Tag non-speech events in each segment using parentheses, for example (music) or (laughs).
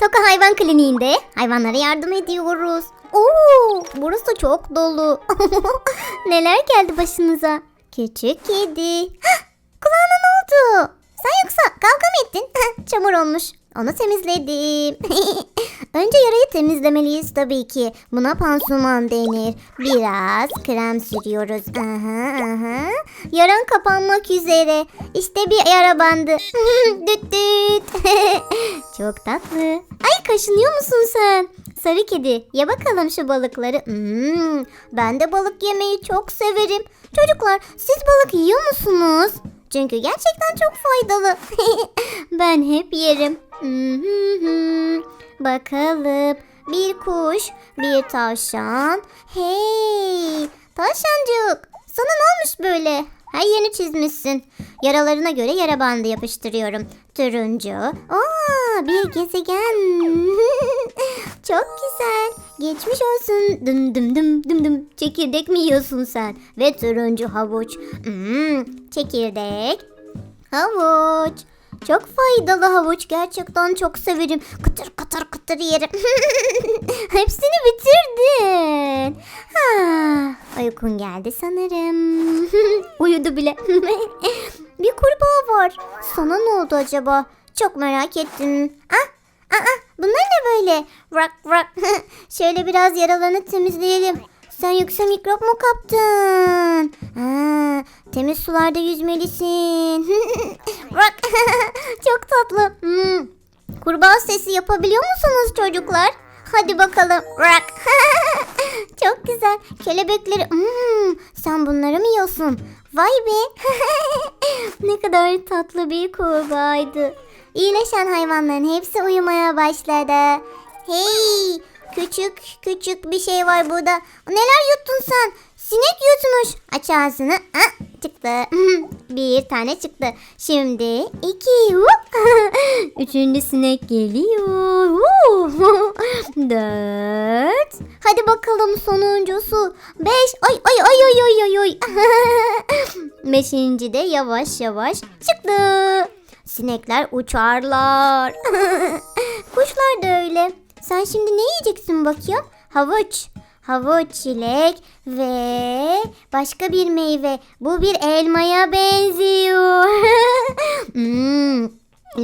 Toka Hayvan Kliniği'nde hayvanlara yardım ediyoruz. Oo, burası çok dolu. (laughs) Neler geldi başınıza? Küçük kedi. Hah, kulağına ne oldu? Sen yoksa kavga mı ettin? (laughs) Çamur olmuş. Onu temizledim. (laughs) Önce yarayı temizlemeliyiz tabii ki. Buna pansuman denir. Biraz krem sürüyoruz. Aha, aha. Yaran kapanmak üzere. İşte bir yara bandı. (laughs) düt düt. (laughs) Çok tatlı. Ay kaşınıyor musun sen? Sarı kedi ye bakalım şu balıkları. Hmm, ben de balık yemeyi çok severim. Çocuklar siz balık yiyor musunuz? Çünkü gerçekten çok faydalı. ben hep yerim. Bakalım. Bir kuş, bir tavşan. Hey, tavşancık. Sana ne olmuş böyle? Her yerini çizmişsin. Yaralarına göre yara bandı yapıştırıyorum. Turuncu. Aa, bir gezegen. (laughs) Çok güzel. Geçmiş olsun. Dım dım dım dım dım. Çekirdek mi yiyorsun sen? Ve turuncu havuç. Hmm, çekirdek. Havuç. Çok faydalı havuç. Gerçekten çok severim. Kıtır kıtır kıtır yerim. (laughs) Hepsini bitirdin. Ha, uykun geldi sanırım. (laughs) Uyudu bile. (laughs) Bir kurbağa var. Sana ne oldu acaba? Çok merak ettim. Ah, aa, bunlar ne böyle? Rak rak. Şöyle biraz yaralarını temizleyelim. Sen yoksa mikrop mu kaptın? Ha, temiz sularda yüzmelisin. (laughs) Rak. (laughs) Çok tatlı. Hmm. Kurbağa sesi yapabiliyor musunuz çocuklar? Hadi bakalım. Rak. (laughs) Çok güzel. Kelebekleri. Hmm, sen bunları mı yiyorsun? Vay be. ne kadar tatlı bir kurbağaydı. İyileşen hayvanların hepsi uyumaya başladı. Hey, küçük küçük bir şey var burada. Neler yuttun sen? Sinek yutmuş. Aç ağzını. Ah, çıktı. (laughs) bir tane çıktı. Şimdi iki. (laughs) Üçüncü sinek geliyor. (laughs) Dört. Hadi bakalım sonuncusu. Beş. Ay ay ay ay ay ay ay. Beşinci de yavaş yavaş çıktı. Sinekler uçarlar. Kuşlar da öyle. Sen şimdi ne yiyeceksin bakayım? Havuç. Havuç, çilek ve başka bir meyve. Bu bir elmaya benziyor. (laughs) hmm,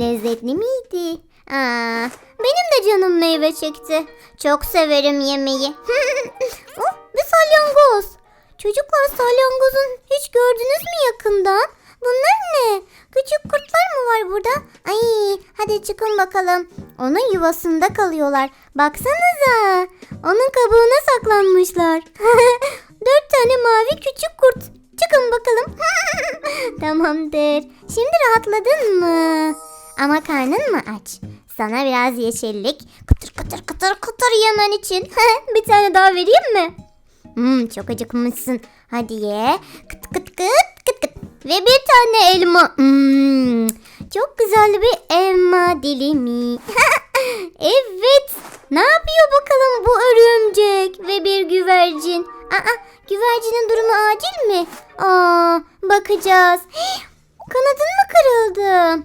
lezzetli miydi? Aa, benim de canım meyve çekti. Çok severim yemeği. (laughs) oh, bir salyangoz. Çocuklar salyangozun hiç gördünüz mü yakından? Bunlar ne? Küçük kurtlar mı var burada? Ay, hadi çıkın bakalım. Onun yuvasında kalıyorlar. Baksanıza. Onun kabuğuna saklanmışlar. (laughs) Dört tane mavi küçük kurt. Çıkın bakalım. (laughs) Tamamdır. Şimdi rahatladın mı? Ama karnın mı aç? Sana biraz yeşillik, kıtır kıtır kıtır kıtır yemen için (laughs) bir tane daha vereyim mi? Hmm, çok acıkmışsın. Hadi ye. Kıt kıt kıt. Ve bir tane elma. Hmm, çok güzel bir elma dilimi. (laughs) evet. Ne yapıyor bakalım bu örümcek ve bir güvercin? Aa, güvercinin durumu acil mi? Aa, bakacağız. (gasps) Kanadın mı kırıldı?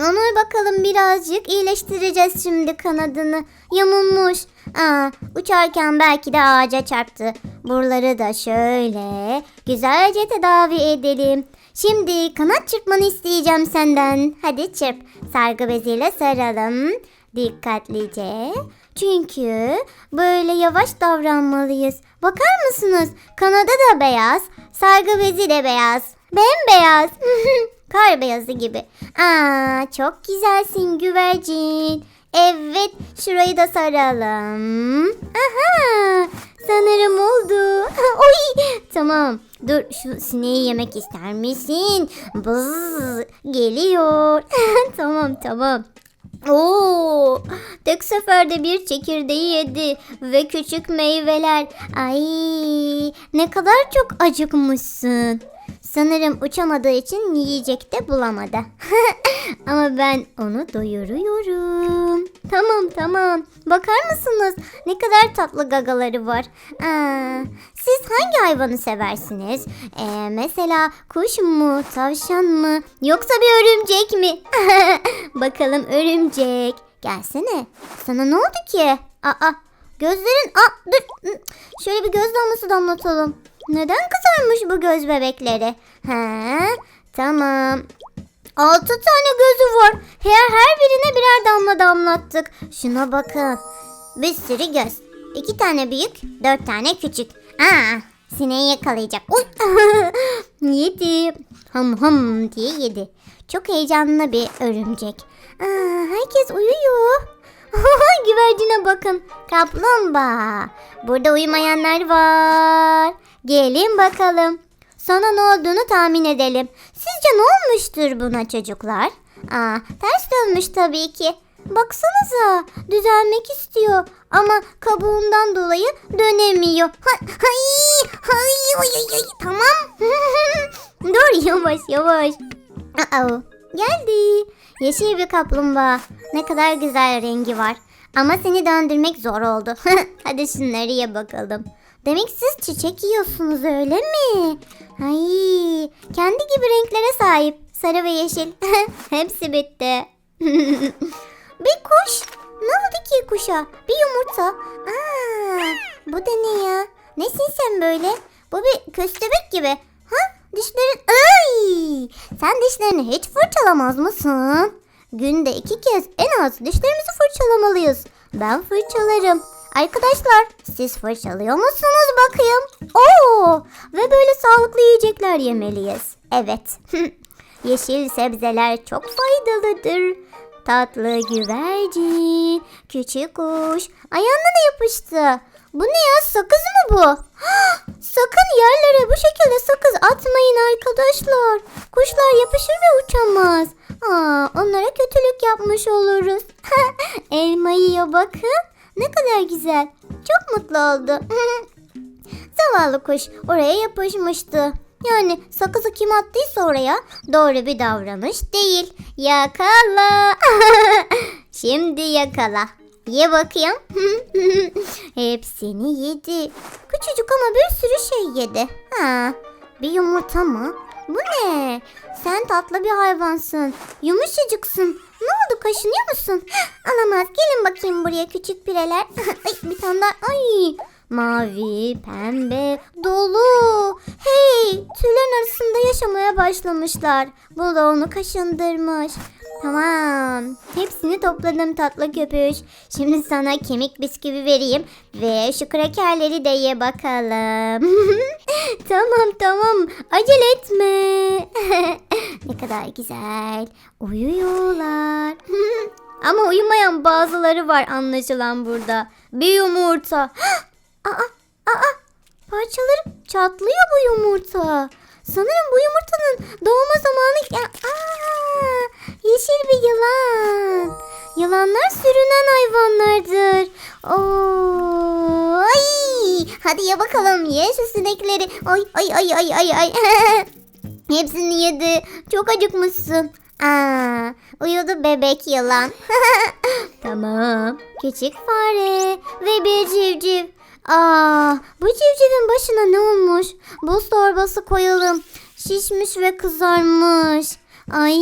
Onu bakalım birazcık iyileştireceğiz şimdi kanadını. Yamulmuş. Aa, uçarken belki de ağaca çarptı. Buraları da şöyle güzelce tedavi edelim. Şimdi kanat çırpmanı isteyeceğim senden. Hadi çırp. Sargı beziyle saralım. Dikkatlice. Çünkü böyle yavaş davranmalıyız. Bakar mısınız? Kanadı da beyaz. Sargı bezi de beyaz. Bembeyaz. (laughs) Kar beyazı gibi. Aa, çok güzelsin güvercin. Evet, şurayı da saralım. Aha, sanırım oldu. (laughs) Oy, tamam. Dur, şu sineği yemek ister misin? Bız, geliyor. (laughs) tamam, tamam. Oo, tek seferde bir çekirdeği yedi ve küçük meyveler. Ay, ne kadar çok acıkmışsın. Sanırım uçamadığı için yiyecek de bulamadı. (laughs) Ama ben onu doyuruyorum. Tamam tamam. Bakar mısınız? Ne kadar tatlı gagaları var. Aa, siz hangi hayvanı seversiniz? Ee, mesela kuş mu, tavşan mı, yoksa bir örümcek mi? (laughs) Bakalım örümcek. Gelsene. Sana ne oldu ki? Aa gözlerin aa dur. Şöyle bir göz damlası damlatalım. Neden kızarmış bu göz bebekleri? He tamam. Altı tane gözü var. Her her birine birer damla damlattık. Şuna bakın. Bir sürü göz. İki tane büyük, dört tane küçük. Aa, sineği yakalayacak. Uy. (laughs) yedi. Hım hım diye yedi. Çok heyecanlı bir örümcek. Aa, herkes uyuyor. (laughs) Güvercine bakın. Kaplumbağa. Burada uyumayanlar var. Gelin bakalım. Sana ne olduğunu tahmin edelim. Sizce ne olmuştur buna çocuklar? Aa, ters dönmüş tabii ki. Baksanıza düzelmek istiyor ama kabuğundan dolayı dönemiyor. Ha, hay, hay, ay, ay, ay, tamam. (laughs) Dur yavaş yavaş. Aa, geldi. Yeşil bir kaplumbağa. Ne kadar güzel rengi var. Ama seni döndürmek zor oldu. (laughs) Hadi şunları ye bakalım. Demek siz çiçek yiyorsunuz öyle mi? Ay, kendi gibi renklere sahip. Sarı ve yeşil. (laughs) Hepsi bitti. (laughs) bir kuş. Ne oldu ki kuşa? Bir yumurta. Aa, bu da ne ya? Nesin sen böyle? Bu bir köstebek gibi. Ha? Dişlerin... Ay! Sen dişlerini hiç fırçalamaz mısın? Günde iki kez en az dişlerimizi fırçalamalıyız. Ben fırçalarım. Arkadaşlar siz fırçalıyor musunuz bakayım? Oo! Ve böyle sağlıklı yiyecekler yemeliyiz. Evet. (laughs) Yeşil sebzeler çok faydalıdır. Tatlı güvercin, küçük kuş. Ayağına ne yapıştı? Bu ne ya sakız mı bu? (gasps) Sakın yerlere bu şekilde sakız atmayın arkadaşlar. Kuşlar yapışır ve uçamaz. Aa, onlara kötülük yapmış oluruz. (laughs) Elma yiyor bakın. Ne kadar güzel. Çok mutlu oldu. (laughs) Zavallı kuş oraya yapışmıştı. Yani sakızı kim attıysa oraya doğru bir davranış değil. Yakala. (laughs) Şimdi yakala. Ye bakayım. (laughs) Hepsini yedi. Küçücük ama bir sürü şey yedi. Ha, bir yumurta mı? Bu ne? Sen tatlı bir hayvansın. Yumuşacıksın. Ne oldu kaşınıyor musun? (gasps) Alamaz. Gelin bakayım buraya küçük pireler. (laughs) Ay, bir tane daha. Ay. Mavi, pembe, dolu. Hey, arasında yaşamaya başlamışlar. Bu da onu kaşındırmış. Tamam. Hepsini topladım tatlı köpüş. Şimdi sana kemik bisküvi vereyim. Ve şu krakerleri de ye bakalım. (laughs) tamam tamam. Acele etme. (laughs) ne kadar güzel. Uyuyorlar. (laughs) Ama uyumayan bazıları var anlaşılan burada. Bir yumurta. (gasps) aa, aa, parçaları çatlıyor bu yumurta. Sanırım bu yumurtanın doğma zamanı... Ya, aa, yeşil bir yılan. Yılanlar sürünen hayvanlardır. Oo, ay, hadi ye bakalım ye şu sinekleri. Ay ay ay ay ay ay. Hepsini yedi. Çok acıkmışsın. Aa, uyudu bebek yılan. (laughs) tamam. Küçük fare ve bir civciv. Aa, bu civcivin başına ne olmuş? Buz torbası koyalım. Şişmiş ve kızarmış. Ay,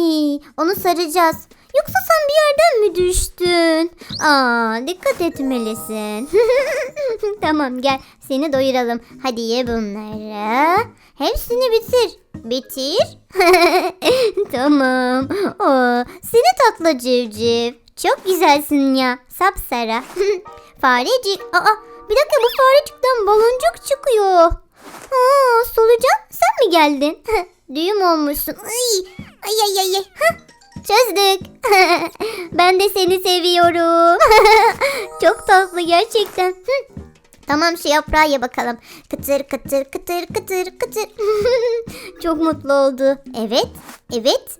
onu saracağız. Yoksa sen bir yerden mi düştün? Aa, dikkat etmelisin. (laughs) tamam gel seni doyuralım. Hadi ye bunları. Hepsini bitir. Bitir. (laughs) tamam. Oo, seni tatlı civciv. Çok güzelsin ya. Sapsarı. (laughs) Farecik. Aa, bir dakika bu farecikten baloncuk çıkıyor. Aa, solucan sen mi geldin? (laughs) Düğüm olmuşsun. Ay, ay ay ay. Çözdük. (laughs) ben de seni seviyorum. (laughs) Çok tatlı gerçekten. Tamam şu yaprağı ye bakalım. Kıtır kıtır kıtır kıtır kıtır. Çok mutlu oldu. Evet. Evet.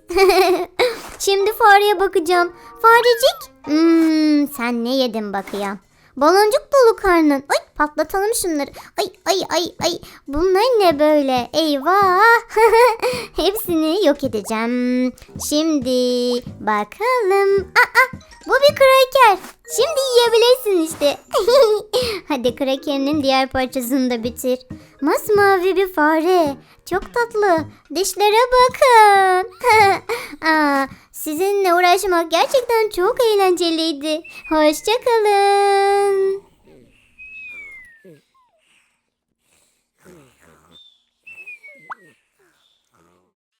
Şimdi fareye bakacağım. Farecik. Hmm, sen ne yedin bakayım. Baloncuk dolu karnın. Ay patlatalım şunları. Ay ay ay ay. Bunlar ne böyle? Eyvah. (laughs) Hepsini yok edeceğim. Şimdi bakalım. Aa, bu bir kraker. Şimdi yiyebilirsin işte. (laughs) Hadi krakerinin diğer parçasını da bitir. Masmavi bir fare. Çok tatlı. Dişlere bakın. (laughs) Aa, sizinle uğraşmak gerçekten çok eğlenceliydi. Hoşçakalın.